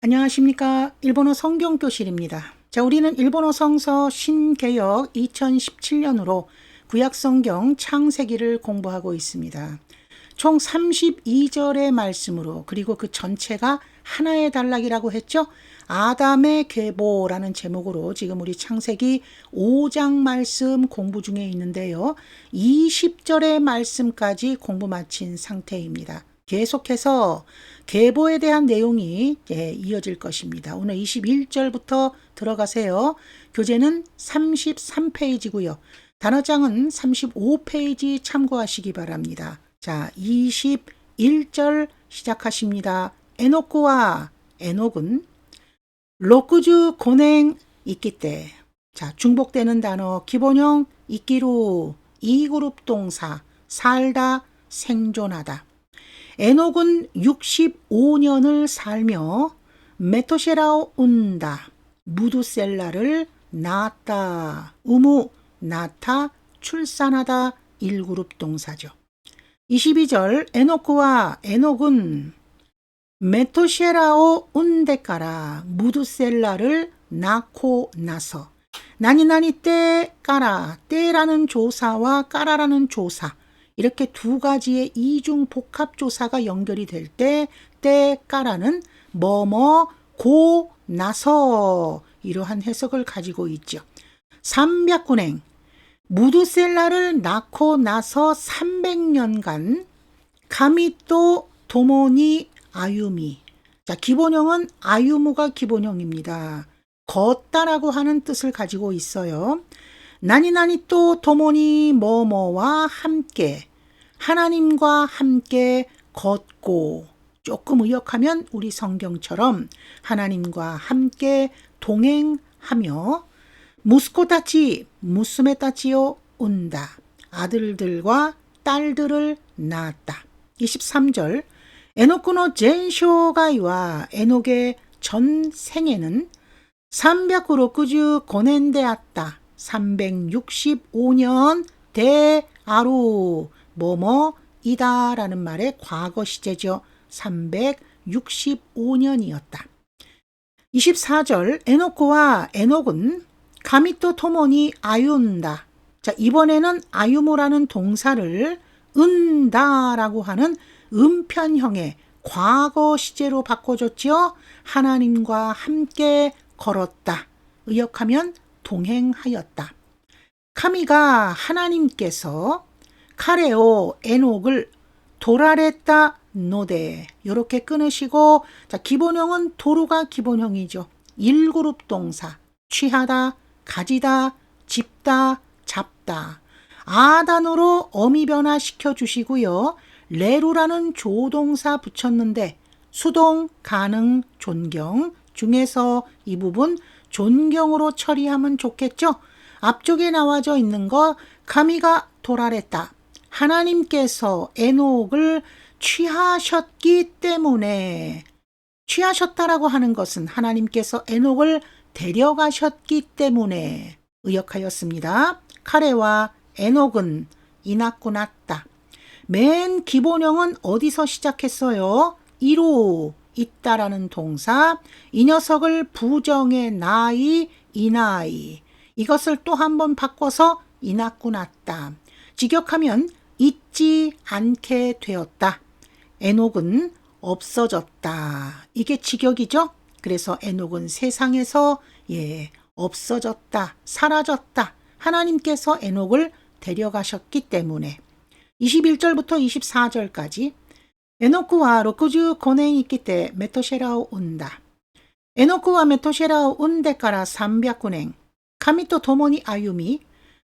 안녕하십니까. 일본어 성경교실입니다. 자, 우리는 일본어 성서 신개역 2017년으로 구약성경 창세기를 공부하고 있습니다. 총 32절의 말씀으로 그리고 그 전체가 하나의 단락이라고 했죠. 아담의 계보라는 제목으로 지금 우리 창세기 5장 말씀 공부 중에 있는데요. 20절의 말씀까지 공부 마친 상태입니다. 계속해서 계보에 대한 내용이 예, 이어질 것입니다. 오늘 21절부터 들어가세요. 교재는 33페이지고요. 단어장은 35페이지 참고하시기 바랍니다. 자, 21절 시작하십니다. 에노코와 에녹은 로쿠주 고냉 있기 때. 자, 중복되는 단어 기본형 있기로 이그룹 동사 살다 생존하다. 에녹은 65년을 살며 메토셰라오 운다. 무두셀라를 낳았다. 우무, 낳다, 출산하다. 1그룹 동사죠. 22절 에노크와 에녹은 메토셰라오 운데까라 무두셀라를 낳고 나서 나니나니 때 까라 때라는 조사와 까라라는 조사 이렇게 두 가지의 이중 복합 조사가 연결이 될 때 때 까라는 뭐뭐 고 나서 이러한 해석을 가지고 있죠. 삼백군행 무두셀라를 낳고 나서 300년간 가미또 도모니 아유미 자 기본형은 아유무가 기본형입니다. 걷다라고 하는 뜻을 가지고 있어요. 나니나니 또 도모니 뭐뭐와 함께 하나님과 함께 걷고 조금 의역하면 우리 성경처럼 하나님과 함께 동행하며 무스코타치 무스메타치요 온다. 아들들과 딸들을 낳았다. 23절 에노쿠노 젠쇼가이와 에녹의 전생에는 360 고넨데았다. 365년 대아루 뭐뭐이다 라는 말의 과거 시제죠. 365년이었다. 24절 에노코와 에녹은 가미토 토모니 아윤다. 자, 이번에는 아유모라는 동사를 은다라고 하는 음편형의 과거 시제로 바꿔줬죠. 하나님과 함께 걸었다. 의역하면 동행하였다. 카미가 하나님께서 카레오 에녹을 도라레다 노데 이렇게 끊으시고 자 기본형은 도로가 기본형이죠. 1그룹 동사 취하다 가지다 집다 잡다 아단으로 어미 변화 시켜 주시고요. 레루라는 조동사 붙였는데 수동 가능 존경 중에서 이 부분 존경으로 처리하면 좋겠죠. 앞쪽에 나와져 있는 거 가미가 도라랬다. 하나님께서 에녹을 취하셨기 때문에 취하셨다라고 하는 것은 하나님께서 에녹을 데려가셨기 때문에 의역하였습니다. 카레와 에녹은 이났고 났다. 맨 기본형은 어디서 시작했어요? 이로 있다라는 동사. 이 녀석을 부정의 나이, 이 나이. 이것을 또 한 번 바꿔서 이났고 났다. 직역하면 잊지 않게 되었다. 에녹은 없어졌다. 이게 직역이죠? 그래서 에녹은 세상에서 예, 없어졌다. 사라졌다. 하나님께서 에녹을 데려가셨기 때문에 21절부터 24절까지 에노크와 로쿠주 고냉 있기 때 메토셰라오 온다. 에노크와 메토셰라오 온데까라 300年 神と共に歩み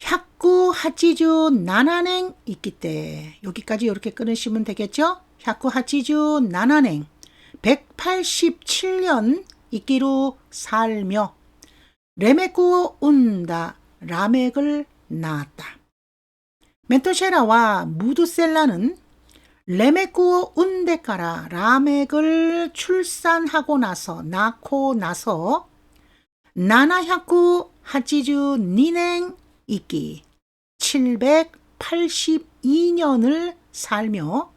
샤쿠 하치주 나나냉 있기 때 여기까지 이렇게 끊으시면 되겠죠? 샤쿠 하치주 나나냉 187년 있기로 살며 레메쿠어 운다 라멕을 낳았다. 멘토셰라와 무드셀라는 레메쿠어 운데카라 라멕을 출산하고 나서 낳고 나서 나나야쿠 하치주 니냉 이기 782년을 살며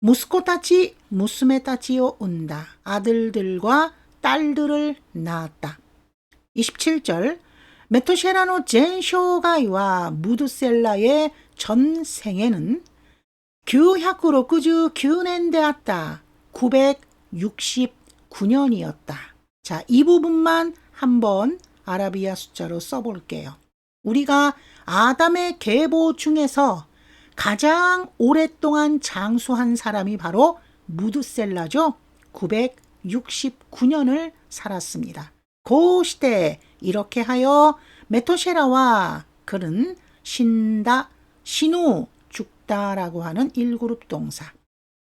무스코타치 무스메타치오 운다 아들들과 딸들을 낳았다. 27절 메토셰라노 젠쇼가이와 무드셀라의 전생에는 규169주 규넨데았다. 969년이었다. 자, 이 부분만 한번 아라비아 숫자로 써볼게요. 우리가 아담의 계보 중에서 가장 오랫동안 장수한 사람이 바로 무드셀라죠. 969년을 살았습니다. 그 시대 이렇게 하여 메토셰라와 그는 신다, 신우, 죽다라고 하는 1그룹 동사.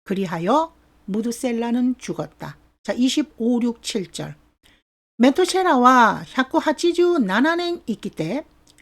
그리하여 무드셀라는 죽었다. 자, 25, 6, 7절. 메토셰라와 샤쿠 하치주 나나넨 있기 때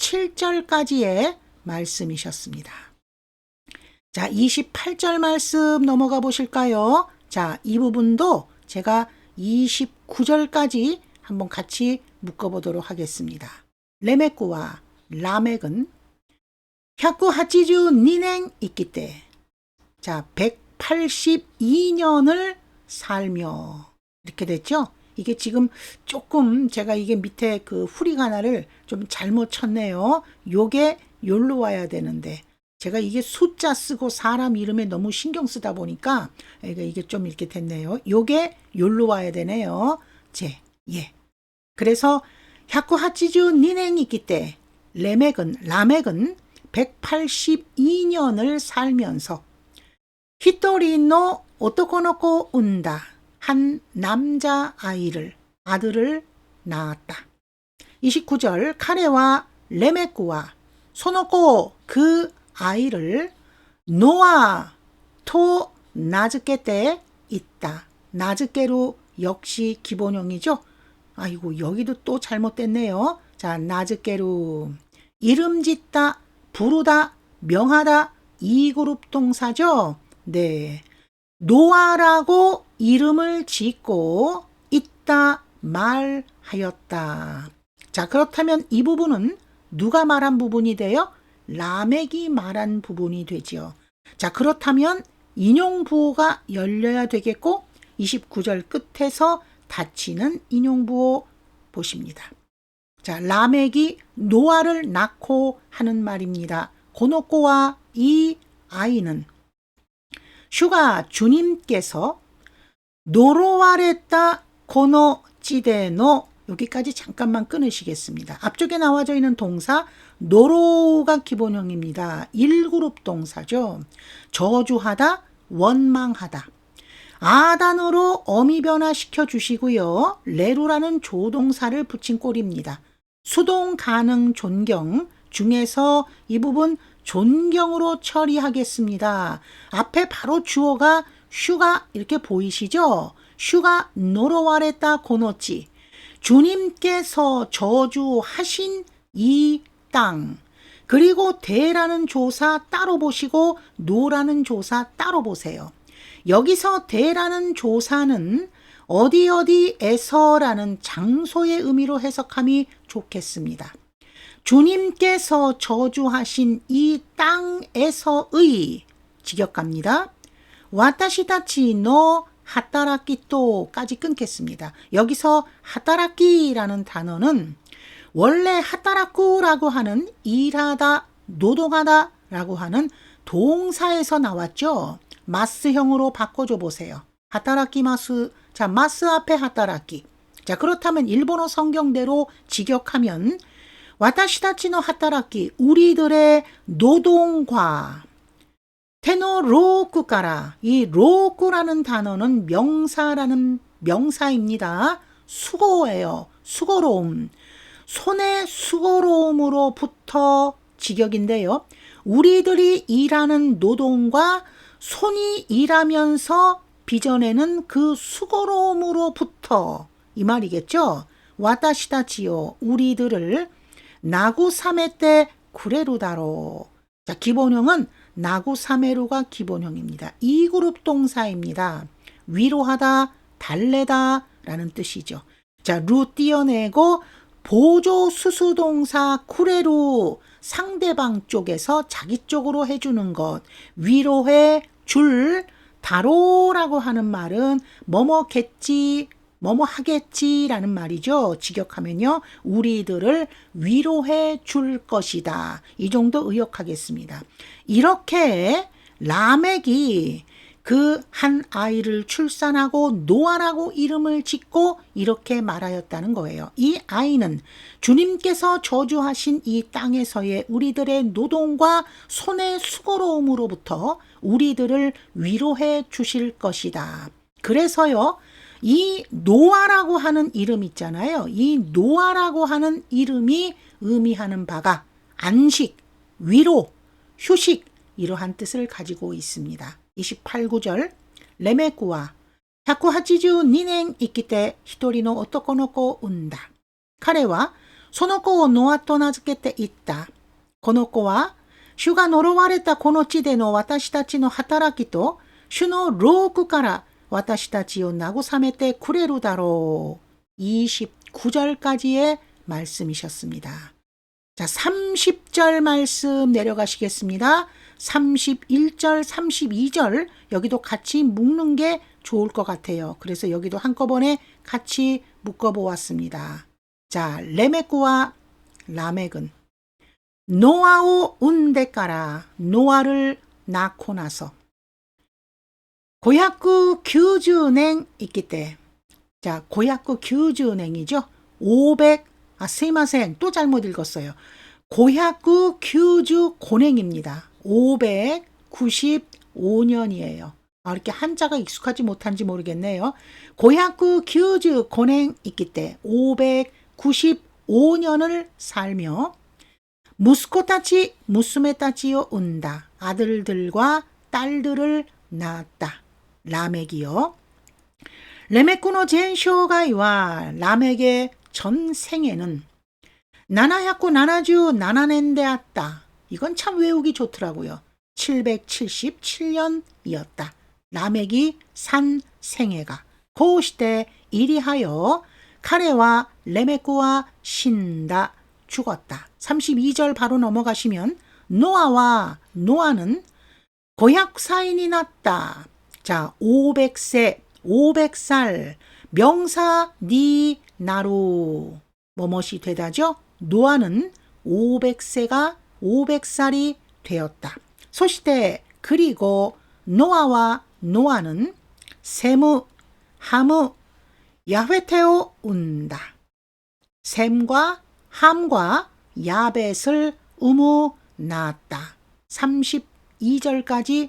27절까지의 말씀이셨습니다. 자, 28절 말씀 넘어가 보실까요? 자, 이 부분도 제가 29절까지 한번 같이 묶어보도록 하겠습니다. 레메쿠와 라멕은 샤쿠 하치주 니냉 있기 때, 자, 182년을 살며, 이렇게 됐죠? 이게 지금 조금 제가 이게 밑에 그 후리가나를 좀 잘못 쳤네요. 요게 요로 와야 되는데, 제가 이게 숫자 쓰고 사람 이름에 너무 신경 쓰다 보니까 이게 좀 이렇게 됐네요. 요게 요로 와야 되네요. 제, 예. 그래서 야쿠 하치주 니냉이 있기 때 레멕은 라멕은 182년을 살면서 히토리노 오토코노코 운다 한 남자 아이를 아들을 낳았다. 29절 카레와 레메쿠와 소노코 그 아이를 노아 토 나즈케 때 있다. 나즈케로 역시 기본형이죠. 아이고 여기도 또 잘못됐네요. 자 나즈케로 이름 짓다 부르다 명하다 이 그룹 동사죠. 네. 노아라고 이름을 짓고 있다 말하였다. 자 그렇다면 이 부분은 누가 말한 부분이 돼요? 라멕이 말한 부분이 되지요. 자, 그렇다면 인용부호가 열려야 되겠고 29절 끝에서 닫히는 인용부호 보십니다. 자, 라멕이 노아를 낳고 하는 말입니다. 고노코와 이 아이는 슈가 주님께서 노로와레타 고노 찌데노 여기까지 잠깐만 끊으시겠습니다. 앞쪽에 나와져 있는 동사 노로가 기본형입니다. 1그룹 동사죠. 저주하다, 원망하다. 아단으로 어미 변화시켜 주시고요. 레루라는 조동사를 붙인 꼴입니다. 수동 가능 존경 중에서 이 부분 존경으로 처리하겠습니다. 앞에 바로 주어가 슈가 이렇게 보이시죠? 슈가 노로와레타 고노치 주님께서 저주하신 이 땅. 그리고 대라는 조사 따로 보시고 노라는 조사 따로 보세요. 여기서 대라는 조사는 어디 어디에서라는 장소의 의미로 해석함이 좋겠습니다. 주님께서 저주하신 이 땅에서의 직역갑니다. 와타시다치 노 하타라키토까지 끊겠습니다. 여기서 하타라키라는 단어는 원래 하타라쿠라고 하는 일하다, 노동하다 라고 하는 동사에서 나왔죠. 마스형으로 바꿔줘 보세요. 하타라키 마스. 자, 마스 앞에 하타라키. 자, 그렇다면 일본어 성경대로 직역하면 하타라키 우리들의 노동과 테노 로쿠까라 이 로쿠라는 단어는 명사라는 명사입니다. 수고예요. 수고로움. 손의 수고로움으로부터 직역인데요. 우리들이 일하는 노동과 손이 일하면서 빚어내는 그 수고로움으로부터 이 말이겠죠. 와타시다치요 우리들을 나구사메 때 구레루다로 자 기본형은 나구사메루가 기본형입니다. 이 그룹 동사입니다. 위로하다, 달래다 라는 뜻이죠. 자, 루 띄어내고 보조 수수동사 쿠레루 상대방 쪽에서 자기 쪽으로 해주는 것 위로해 줄 다로라고 하는 말은 뭐뭐겠지 뭐뭐 하겠지라는 말이죠. 직역하면요. 우리들을 위로해 줄 것이다. 이 정도 의역하겠습니다. 이렇게 라멕이 그 한 아이를 출산하고 노아라고 이름을 짓고 이렇게 말하였다는 거예요. 이 아이는 주님께서 저주하신 이 땅에서의 우리들의 노동과 손의 수고로움으로부터 우리들을 위로해 주실 것이다. 그래서요, 이 노아라고 하는 이름 있잖아요. 이 노아라고 하는 이름이 의미하는 바가 안식, 위로, 휴식, 이러한 뜻을 가지고 있습니다. 28구절 레메쿠와 182年生きて一人の男の子を産んだ。彼はその子をノアと名付けて言った。この子は主が呪われたこの地での私たちの働きと主の労苦から 私たちを慰めてくれるだろう。29절까지의 말씀이셨습니다. 자, 30절 말씀 내려가시겠습니다. 31절, 32절 여기도 같이 묶는 게 좋을 것 같아요. 그래서 여기도 한꺼번에 같이 묶어 보았습니다. 자, 레메크와 라멕은 노아오 운데까라 노아를 낳고 나서 고약구 규주냉 있기 때 자, 고약구 규주냉이죠. 500 아, 스이마생 또 잘못 읽었어요. 고약구 규주 고냉입니다. 595년이에요. 아, 이렇게 한자가 익숙하지 못한지 모르겠네요. 고약구 규주 고냉 있기 때 595년을 살며 무스코타치 무스메타치요 운다. 아들들과 딸들을 낳았다. 라멕이요. 레메쿠노 젠쇼가이와 라멕의 전생에는 나나야코 나나주 나나넨데았다. 이건 참 외우기 좋더라고요. 777년이었다. 라멕이 산 생애가 고시대 이리하여 카레와 레메쿠와 신다 죽었다. 32절 바로 넘어가시면 노아와 노아는 고약 사인이 났다. 자, 500세, 500살, 명사 니 나루 뭐뭇이 되다죠? 노아는 500세가 500살이 되었다. 소시대 그리고 노아와 노아는 세무, 하무, 야훼테오 운다. 셈과 함과 야벳을 우무 낳았다. 32절까지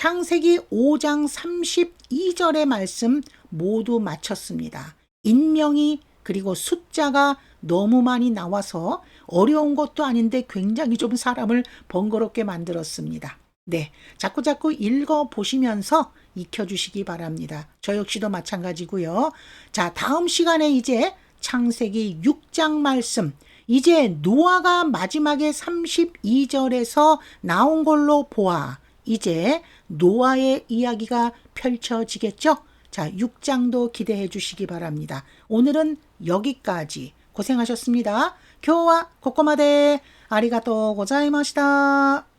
창세기 5장 32절의 말씀 모두 마쳤습니다. 인명이 그리고 숫자가 너무 많이 나와서 어려운 것도 아닌데 굉장히 좀 사람을 번거롭게 만들었습니다. 네. 자꾸 자꾸 읽어 보시면서 익혀 주시기 바랍니다. 저 역시도 마찬가지고요. 자, 다음 시간에 이제 창세기 6장 말씀, 이제 노아가 마지막에 32절에서 나온 걸로 보아 이제 노아의 이야기가 펼쳐지겠죠? 자, 6장도 기대해 주시기 바랍니다. 오늘은 여기까지 고생하셨습니다. 교와 코코마데 아리가또 고자이마시다.